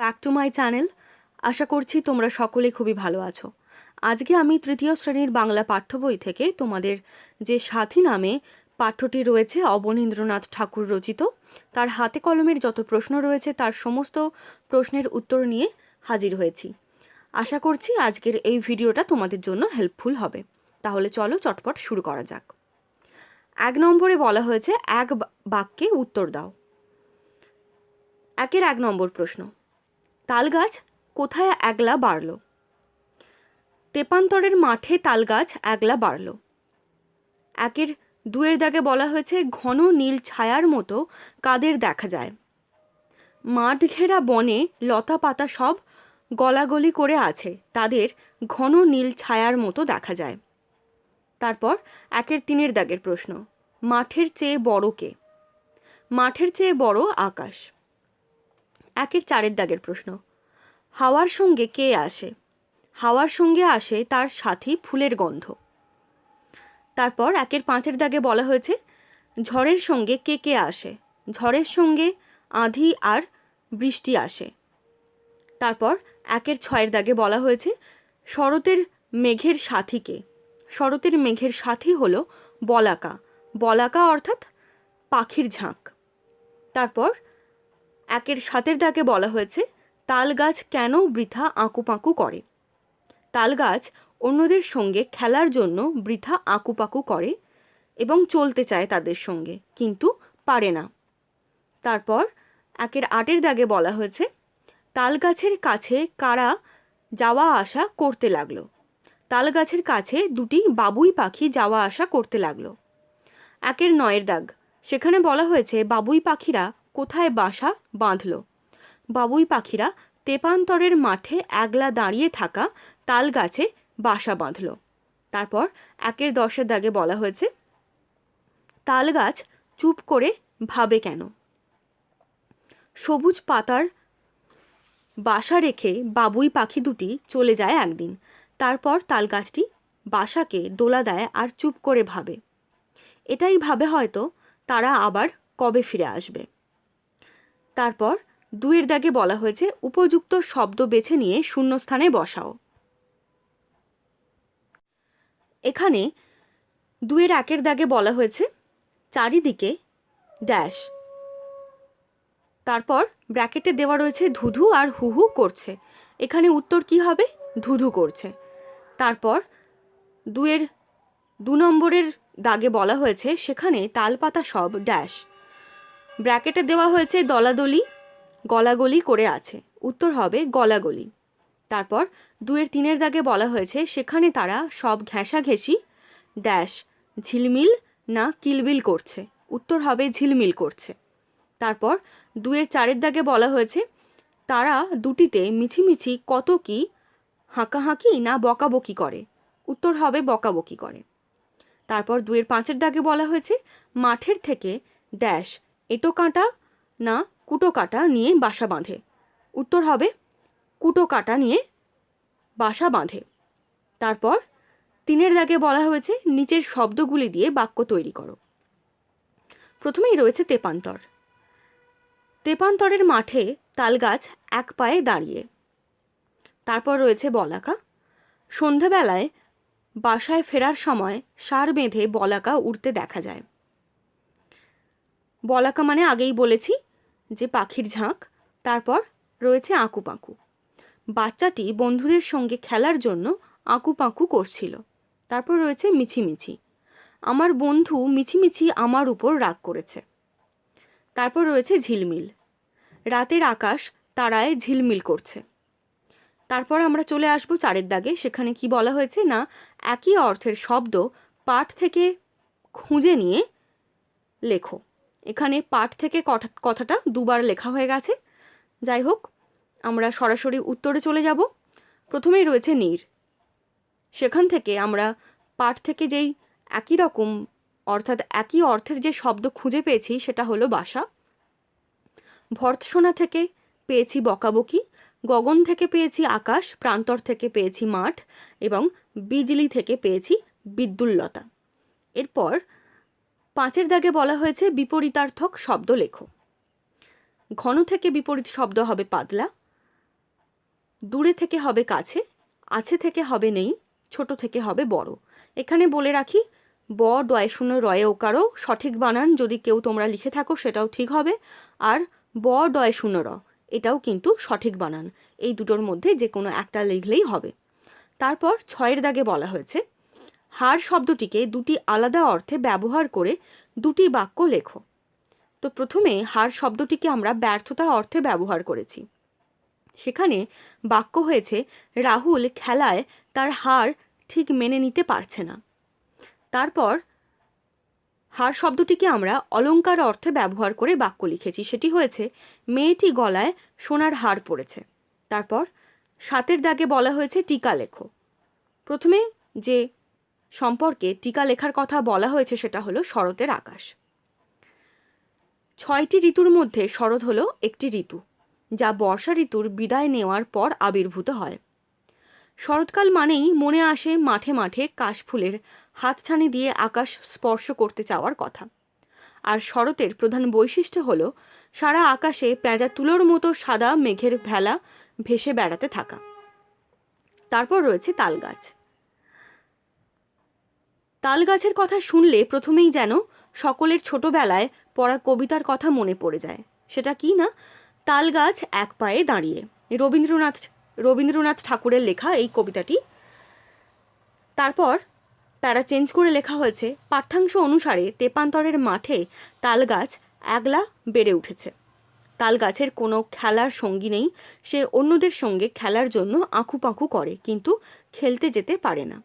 Back to my channel আশা করছি তোমরা সকলে খুবই ভালো আছো। আজকে আমি তৃতীয় শ্রেণির বাংলা পাঠ্য বই থেকে তোমাদের যে সাথী নামে পাঠ্যটি রয়েছে, অবনীন্দ্রনাথ ঠাকুর রচিত, তার হাতে কলমের যত প্রশ্ন রয়েছে, তার সমস্ত প্রশ্নের উত্তর নিয়ে হাজির হয়েছি। আশা করছি আজকের এই ভিডিওটা তোমাদের জন্য হেল্পফুল হবে। তাহলে চলো চটপট শুরু করা যাক। এক নম্বরে বলা হয়েছে, এক বাক্যে উত্তর দাও। একের এক নম্বর প্রশ্ন তালগাছ কোথায় একলা বাড়ল? তেপান্তরের মাঠে তালগাছ একলা বাড়ল। একের দুয়ের দাগে বলা হয়েছে, ঘন নীল ছায়ার মতো কাদের দেখা যায়। মাঠ ঘেরা বনে লতা পাতা সব গলাগলি করে আছে, তাদের ঘন নীল ছায়ার মতো দেখা যায়। তারপর একের তিনের দাগের প্রশ্ন, মাঠের চেয়ে বড় কে? মাঠের চেয়ে বড় আকাশ। একের চারের দাগের প্রশ্ন। হাওয়ার সঙ্গে কে আসে? হাওয়ার সঙ্গে আসে তার সাথী ফুলের গন্ধ। তারপর একের পাঁচের দাগে বলা হয়েছে, ঝড়ের সঙ্গে কে কে আসে? ঝড়ের সঙ্গে আঁধি আর বৃষ্টি আসে। তারপর একের ছয়ের দাগে বলা হয়েছে, শরতের মেঘের সাথীকে শরতের মেঘের সাথী হল বলাকা। বলাকা অর্থাৎ পাখির ঝাঁক। তারপর একের সাতের দাগে বলা হয়েছে তাল গাছ কেন বৃথা আঁকুপাঁকু করে? তাল গাছ অন্যদের সঙ্গে খেলার জন্য বৃথা আঁকুপাঁকু করে এবং চলতে চায় তাদের সঙ্গে, কিন্তু পারে না। তারপর একের আটের দাগে বলা হয়েছে তাল গাছের কাছে কারা যাওয়া আসা করতে লাগল? তাল গাছের কাছে দুটি বাবুই পাখি যাওয়া আসা করতে লাগল। একের নয়ের দাগ সেখানে বলা হয়েছে, বাবুই পাখিরা কোথায় বাসা বাঁধল। বাবুই পাখিরা তেপান্তরের মাঠে একলা দাঁড়িয়ে থাকা তাল গাছে বাসা বাঁধল। তারপর একের দশের দাগে বলা হয়েছে তাল গাছ চুপ করে ভাবে কেন? সবুজ পাতার বাসা রেখে বাবুই পাখি দুটি চলে যায় একদিন। তারপর তাল গাছটি বাসাকে দোলা দেয় আর চুপ করে ভাবে। এটাই ভাবে হয়তো তারা আবার কবে ফিরে আসবে। তারপর দুয়ের দাগে বলা হয়েছে, উপযুক্ত শব্দ বেছে নিয়ে শূন্যস্থানে বসাও। এখানে দুয়ের একের দাগে বলা হয়েছে, চারিদিকে ড্যাশ তারপর ব্র্যাকেটে দেওয়া রয়েছে, ধুধু আর হুহু করছে। এখানে উত্তর কি হবে? ধুধু করছে। তারপর দুয়ের দু নম্বরের দাগে বলা হয়েছে, সেখানে তালপাতা সব ড্যাশ ব্র্যাকেটে দেওয়া হয়েছে দলাদলি, গলাগলি করে আছে। উত্তর হবে গলাগলি। তারপর দুয়ের তিনের দাগে বলা হয়েছে, সেখানে তারা সব ঘেঁষাঘেঁষি, ড্যাশ, ঝিলমিল না কিলবিল করছে। উত্তর হবে ঝিলমিল করছে। তারপর দুয়ের চারের দাগে বলা হয়েছে, তারা দুটিতে মিছিমিছি কত কি হাঁকাহাঁকি না বকাবকি করে। উত্তর হবে বকাবকি করে। তারপর দুয়ের পাঁচের দাগে বলা হয়েছে, মাঠের থেকে ড্যাশ এটো কাঁটা না কুটো কাঁটা নিয়ে বাসা বাঁধে। উত্তর হবে কুটো কাঁটা নিয়ে বাসা বাঁধে। তারপর তিনের দাগে বলা হয়েছে, নিচের শব্দগুলি দিয়ে বাক্য তৈরি করো। প্রথমেই রয়েছে তেপান্তর। তেপান্তরের মাঠে তালগাছ এক পায়ে দাঁড়িয়ে। তারপর রয়েছে বলাকা। সন্ধ্যাবেলায় বাসায় ফেরার সময় সার বেঁধে বলাকা উড়তে দেখা যায়। বলাকা মানে আগেই বলেছি যে পাখির ঝাঁক, তারপর রয়েছে আঁকুপাঁকু। বাচ্চাটি বন্ধুদের সঙ্গে খেলার জন্য আঁকুপাঁকু করছিল। তারপর রয়েছে মিছিমিছি। আমার বন্ধু মিছিমিছি আমার উপর রাগ করেছে। তারপর রয়েছে ঝিলমিল। রাতের আকাশ তারায় ঝিলমিল করছে। তারপর আমরা চলে আসব চারের দাগে। সেখানে কি বলা হয়েছে না, একই অর্থের শব্দ পাঠ থেকে খুঁজে নিয়ে লেখো। এখানে পাঠ থেকে কথা- কথাটা দুবার লেখা হয়ে গেছে। যাই হোক, আমরা সরাসরি উত্তরে চলে যাব। প্রথমেই রয়েছে নীর। সেখান থেকে আমরা পাঠ থেকে যেই একই রকম, অর্থাৎ একই অর্থের যে শব্দ খুঁজে পেয়েছি, সেটা হলো বাসা। ভর্ৎসনা থেকে পেয়েছি বকাবকি, গগন থেকে পেয়েছি আকাশ, প্রান্তর থেকে পেয়েছি মাঠ, এবং বিজলি থেকে পেয়েছি বিদ্যুল্লতা। এরপর পাঁচের দাগে বলা হয়েছে বিপরীতার্থক শব্দ লেখো ঘন থেকে বিপরীত শব্দ হবে পাতলা, দূরে থেকে হবে কাছে, আছে থেকে হবে নেই, ছোট থেকে হবে বড়। এখানে বলে রাখি, ব, ডয়, শূন্য, রয়ে ওকারও সঠিক বানান যদি কেউ তোমরা লিখে থাকো সেটাও ঠিক হবে, আর ব, ডয়, শূন্য, র, এটাও কিন্তু সঠিক বানান। এই দুটোর মধ্যে যে কোনো একটা লিখলেই হবে। তারপর ছয়ের দাগে বলা হয়েছে হার শব্দটিকে দুটি আলাদা অর্থে ব্যবহার করে দুটি বাক্য লেখো। তো প্রথমে হার শব্দটিকে আমরা ব্যর্থতা অর্থে ব্যবহার করেছি। সেখানে বাক্য হয়েছে, রাহুল খেলায় তার হার ঠিক মেনে নিতে পারছে না। তারপর হার শব্দটিকে আমরা অলঙ্কার অর্থে ব্যবহার করে বাক্য লিখেছি। সেটি হয়েছে, মেয়েটি গলায় সোনার হার পড়েছে। তারপর সাতের দাগে বলা হয়েছে, টিকা লেখো। প্রথমে যে সম্পর্কে টিকা লেখার কথা বলা হয়েছে সেটা হলো শরতের আকাশ। ছয়টি ঋতুর মধ্যে শরৎ হলো একটি ঋতু, যা বর্ষা ঋতুর বিদায় নেওয়ার পর আবির্ভূত হয়। শরৎকাল মানেই মনে আসে মাঠে মাঠে কাশফুলের হাতছানি দিয়ে আকাশ স্পর্শ করতে চাওয়ার কথা। আর শরতের প্রধান বৈশিষ্ট্য হলো সারা আকাশে পেঁজা তুলোর মতো সাদা মেঘের ভেলা ভেসে বেড়াতে থাকা। তারপর রয়েছে তাল গাছ। তাল গাছের কথা শুনলে প্রথমেই যেন সকলের ছোটবেলায় পড়া কবিতার কথা মনে পড়ে যায়। সেটা কি না? তাল গাছ এক পায়ে দাঁড়িয়ে। রবীন্দ্রনাথ রবীন্দ্রনাথ ঠাকুরের লেখা এই কবিতাটি। তারপর প্যারা চেঞ্জ করে লেখা হয়েছে, পাঠ্যাংশ অনুসারে তেপান্তরের মাঠে তাল গাছ একলা বেড়ে উঠেছে। তাল গাছের কোনো খেলার সঙ্গী নেই, সে অন্যদের সঙ্গে খেলার জন্য আঁকুপাঁকু করে, কিন্তু খেলতে যেতে পারে না।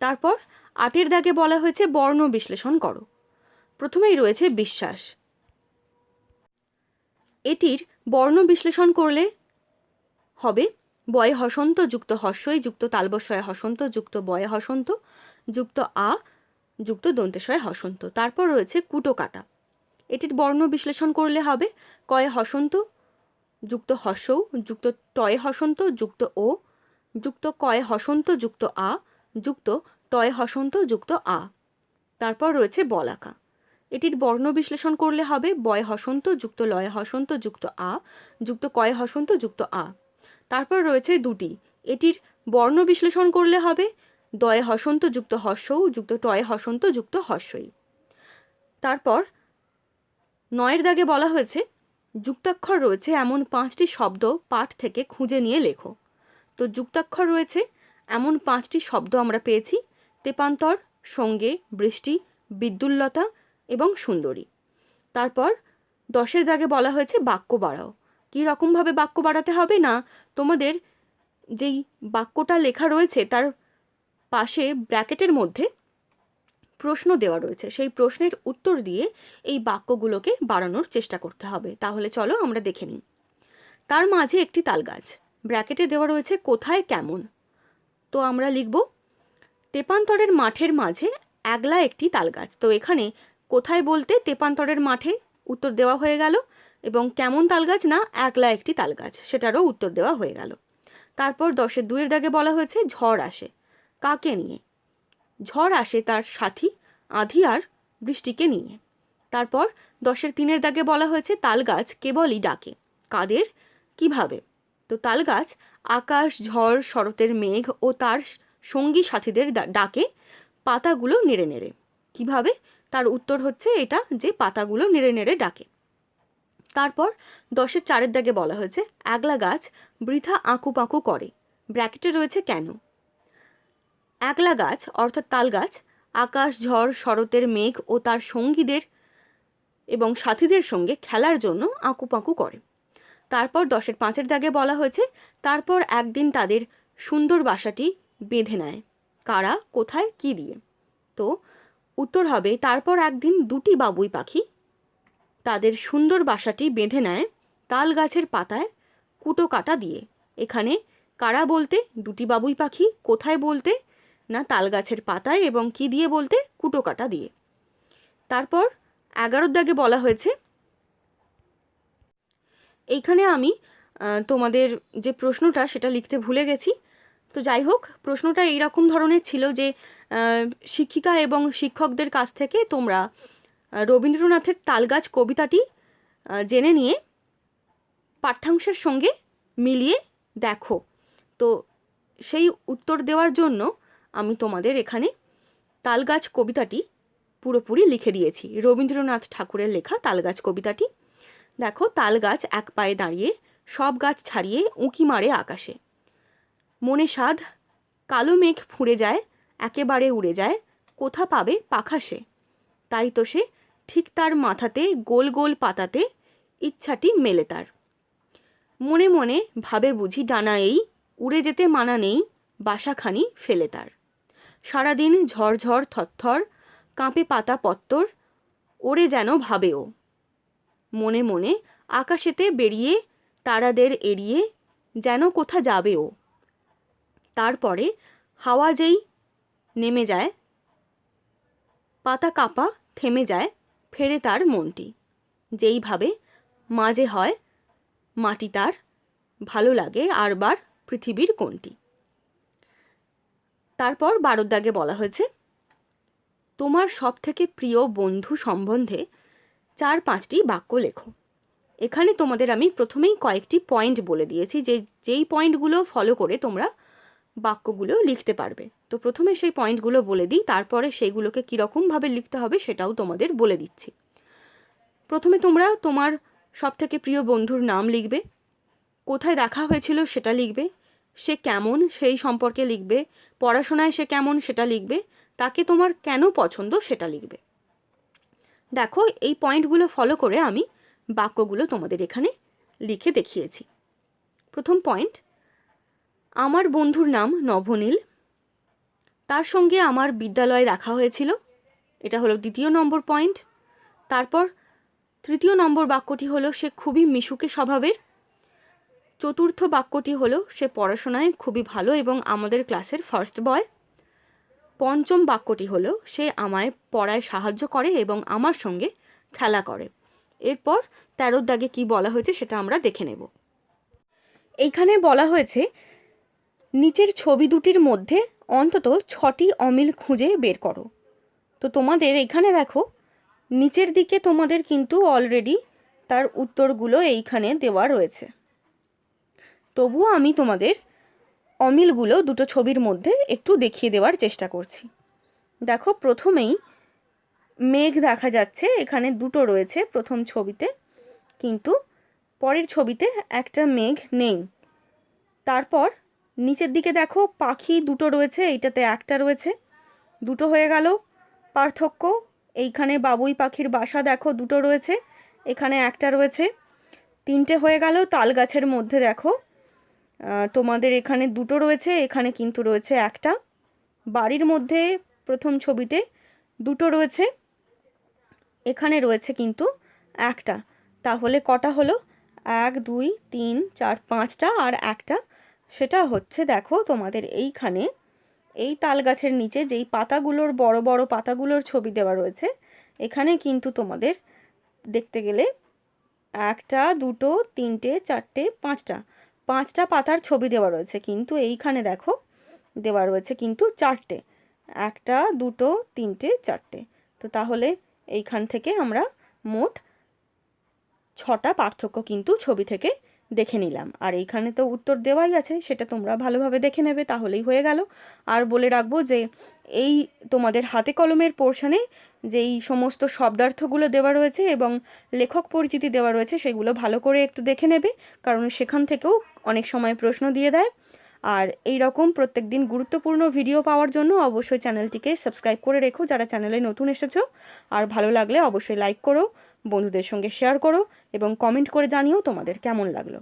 তারপর আটের দাগে বলা হয়েছে বর্ণ বিশ্লেষণ করো। প্রথমেই রয়েছে বিশ্বাস। এটির বর্ণ বিশ্লেষণ করলে হবে বয়ে হসন্ত যুক্ত হস্যই যুক্ত তালবস্বয়ে হসন্ত যুক্ত বয়ে হসন্ত যুক্ত আ যুক্ত দন্তেশয়ে হসন্ত। তারপর রয়েছে কুটো কাটা। এটির বর্ণ বিশ্লেষণ করলে হবে কয়ে হসন্ত যুক্ত হস্যৌ যুক্ত টয়ে হসন্ত যুক্ত ও যুক্ত কয়ে হসন্ত যুক্ত আ যুক্ত টয়ে হসন্ত যুক্ত আ। তারপর রয়েছে বলাকা। এটির বর্ণ বিশ্লেষণ করলে হবে বয় হসন্ত যুক্ত লয় হসন্ত যুক্ত আ, যুক্ত কয় হসন্ত যুক্ত আ। তারপর রয়েছে দুটি। এটির বর্ণ বিশ্লেষণ করলে হবে দয়ে হসন্ত যুক্ত হস্যৌ, যুক্ত টয়ে হসন্ত যুক্ত হস্যই। তারপর নয়ের দাগে বলা হয়েছে, যুক্তাক্ষর রয়েছে এমন পাঁচটি শব্দ পাঠ থেকে খুঁজে নিয়ে লেখো। তো যুক্তাক্ষর রয়েছে, এমন পাঁচটি শব্দ আমরা পেয়েছি তেপান্তর, সঙ্গে বৃষ্টি, বিদ্যুল্লতা এবং সুন্দরী। তারপর দশের দাগে বলা হয়েছে বাক্য বাড়াও। কী রকমভাবে বাক্য বাড়াতে হবে না? তোমাদের যেই বাক্যটা লেখা রয়েছে, তার পাশে ব্র্যাকেটের মধ্যে প্রশ্ন দেওয়া রয়েছে। সেই প্রশ্নের উত্তর দিয়ে এই বাক্যগুলোকে বাড়ানোর চেষ্টা করতে হবে। তাহলে চলো আমরা দেখে নিই। তার মাঝে একটি তাল গাছ। ব্র্যাকেটে দেওয়া রয়েছে কোথায় কেমন? তো আমরা লিখব তেপান্তরের মাঠের মাঝে একলা একটি তালগাছ। তো এখানে কোথায় বলতে তেপান্তরের মাঠে উত্তর দেওয়া হয়ে গেল এবং কেমন তালগাছ না একলা একটি তালগাছ, সেটারও উত্তর দেওয়া হয়ে গেল। তারপর দশের দুইয়ের দাগে বলা হয়েছে ঝড় আসে। কাকে নিয়ে? ঝড় আসে তার সাথী, আধি আর বৃষ্টিকে নিয়ে। তারপর দশের তিনের দাগে বলা হয়েছে তাল গাছ কেবলই ডাকে। কাদের? কীভাবে? তো তাল গাছ আকাশ, ঝড়, শরতের মেঘ ও তার সঙ্গী সাথীদের ডাকে, পাতাগুলো নেড়ে নেড়ে। কীভাবে? তার উত্তর হচ্ছে এটা যে পাতাগুলো নেড়ে নেড়ে ডাকে। তারপর দশের চারের দাগে বলা হয়েছে, একলা গাছ বৃথা আঁকু পাঁকু করে। ব্র্যাকেটে রয়েছে কেন? একলা গাছ অর্থাৎ তাল গাছ, আকাশ, ঝড়, শরতের মেঘ ও তার সঙ্গীদের এবং সাথীদের সঙ্গে খেলার জন্য আঁকুপাঁকু করে। তারপর দশের পাঁচের দাগে বলা হয়েছে, তারপর একদিন তাদের সুন্দর বাসাটি বেঁধে নেয়। কারা, কোথায়, কি দিয়ে? তো উত্তর হবে, তারপর একদিন দুটি বাবুই পাখি তাদের সুন্দর বাসাটি বেঁধে নেয় তাল গাছের পাতায় কুটো কাটা দিয়ে। এখানে কারা বলতে, দুটি বাবুই পাখি, কোথায় বলতে, না তাল গাছের পাতায় এবং কি দিয়ে বলতে, কুটো কাটা দিয়ে। তারপর এগারোর দাগে বলা হয়েছে, এইখানে আমি তোমাদের যে প্রশ্নটা সেটা লিখতে ভুলে গেছি। তো যাই হোক, প্রশ্নটা এইরকম ধরনের ছিল যে শিক্ষিকা এবং শিক্ষকদের কাছ থেকে তোমরা রবীন্দ্রনাথের তালগাছ কবিতাটি জেনে নিয়ে পাঠ্যাংশের সঙ্গে মিলিয়ে দেখো। তো সেই উত্তর দেওয়ার জন্য আমি তোমাদের এখানে তালগাছ কবিতাটি পুরোপুরি লিখে দিয়েছি। রবীন্দ্রনাথ ঠাকুরের লেখা তালগাছ কবিতাটি। দেখো, তালগাছ এক পায়ে দাঁড়িয়ে, সব গাছ ছাড়িয়ে উঁকি মারে আকাশে। মনে সাধ কালো মেঘ ফুঁড়ে যায়, একেবারে উড়ে যায়, কোথা পাবে পাখা সে? তাই তো সে ঠিক তার মাথাতে গোল গোল পাতাতে ইচ্ছাটি মেলে তার। মনে মনে ভাবে বুঝি ডানা এই, উড়ে যেতে মানা নেই, বাসাখানি ফেলে তার। সারাদিন ঝরঝর থরথর কাঁপে পাতা পত্তর, ওরে যেন ভাবে ও। মনে মনে আকাশেতে বেরিয়ে, তারাদের এড়িয়ে, যেন কোথা যাবে ও। তারপরে হাওয়া যেই নেমে যায়, পাতা কাঁপা থেমে যায় ফেরে তার মনটি। যেইভাবে মাঝে হয়, মাটি তার ভালো লাগে আরবার পৃথিবীর কোনটি। তারপর দাগে বলা হয়েছে, তোমার সব থেকে প্রিয় বন্ধু সম্বন্ধে চার পাঁচটি বাক্য লেখো। এখানে তোমাদের আমি প্রথমেই কয়েকটি পয়েন্ট বলে দিয়েছি, যে, যেই পয়েন্টগুলো ফলো করে তোমরা বাক্যগুলো লিখতে পারবে। তো প্রথমে সেই পয়েন্টগুলো বলে দিই, তারপরে সেইগুলোকে কীরকমভাবে লিখতে হবে সেটাও তোমাদের বলে দিচ্ছি। প্রথমে তোমরা তোমার সব থেকে প্রিয় বন্ধুর নাম লিখবে, কোথায় দেখা হয়েছিল সেটা লিখবে, সে কেমন সেই সম্পর্কে লিখবে, পড়াশোনায় সে কেমন সেটা লিখবে, তাকে তোমার কেন পছন্দ সেটা লিখবে। দেখো, এই পয়েন্টগুলো ফলো করে আমি বাক্যগুলো তোমাদের এখানে লিখে দেখিয়েছি। প্রথম পয়েন্ট আমার বন্ধুর নাম নভনীল। তার সঙ্গে আমার বিদ্যালয়ে দেখা হয়েছিল। এটা হলো দ্বিতীয় নম্বর পয়েন্ট। তারপর তৃতীয় নম্বর বাক্যটি হলো সে খুবই মিশুকে স্বভাবের। চতুর্থ বাক্যটি হলো সে পড়াশোনায় খুবই ভালো এবং আমাদের ক্লাসের ফার্স্ট বয় পঞ্চম বাক্যটি হলো সে আমায় পড়ায় সাহায্য করে এবং আমার সঙ্গে খেলা করে। এরপর তেরোর দাগে কি বলা হয়েছে সেটা আমরা দেখে নেব। এইখানে বলা হয়েছে নিচের ছবি দুটির মধ্যে অন্তত ছটি অমিল খুঁজে বের করো। তো তোমাদের এখানে দেখো, নিচের দিকে তোমাদের কিন্তু অলরেডি তার উত্তরগুলো এইখানে দেওয়া রয়েছে। তবুও আমি তোমাদের অমিলগুলো দুটো ছবির মধ্যে একটু দেখিয়ে দেওয়ার চেষ্টা করছি। দেখো, প্রথমেই মেঘ দেখা যাচ্ছে, এখানে দুটো রয়েছে প্রথম ছবিতে, কিন্তু পরের ছবিতে একটা মেঘ নেই। তারপর নিচের দিকে দেখো, পাখি দুটো রয়েছে, এইটাতে একটা রয়েছে। দুটো হয়ে গেল, পার্থক্য। এইখানে বাবুই পাখির বাসা দেখো, দুটো রয়েছে, এখানে একটা রয়েছে। তিনটে হয়ে গেল তাল গাছের মধ্যে দেখো। তোমাদের এখানে দুটো রয়েছে, এখানে কিন্তু রয়েছে একটা। বাড়ির মধ্যে প্রথম ছবিতে দুটো রয়েছে, এখানে রয়েছে কিন্তু একটা। তাহলে কটা হলো? এক, দুই, তিন, চার, পাঁচটা আর একটা। সেটা হচ্ছে দেখো তোমাদের এইখানে, এই তাল গাছের নিচে যেই পাতাগুলোর বড় বড় পাতাগুলোর ছবি দেওয়া রয়েছে, এখানে কিন্তু তোমাদের দেখতে গেলে একটা, দুটো, তিনটে, চারটে, পাঁচটা পাঁচটা পাতার ছবি দেওয়া রয়েছে। কিন্তু এইখানে দেখো দেওয়া রয়েছে কিন্তু চারটে, একটা, দুটো, তিনটে, চারটে। তো তাহলে এইখান থেকে আমরা মোট ছটা পার্থক্য কিন্তু ছবি থেকে দেখে নিলাম। আর এইখানে তো উত্তর দেওয়াই আছে, সেটা তোমরা ভালোভাবে দেখে নেবে, তাহলেই হয়ে গেল। আর বলে রাখব যে, এই তোমাদের হাতে কলমের পোর্শনে যেই সমস্ত শব্দার্থগুলো দেওয়া রয়েছে এবং লেখক পরিচিতি দেওয়া রয়েছে, সেগুলো ভালো করে একটু দেখে নেবে, কারণ সেখান থেকেও অনেক সময় প্রশ্ন দিয়ে দেয়। আর এই রকম প্রত্যেক দিন গুরুত্বপূর্ণ ভিডিও পাওয়ার জন্য অবশ্যই চ্যানেলটিকে সাবস্ক্রাইব করে রেখো, যারা চ্যানেলে নতুন এসেছ। আর ভালো লাগলে অবশ্যই লাইক করো বন্ধুদের সঙ্গে শেয়ার করো এবং কমেন্ট করে জানিও তোমাদের কেমন লাগল।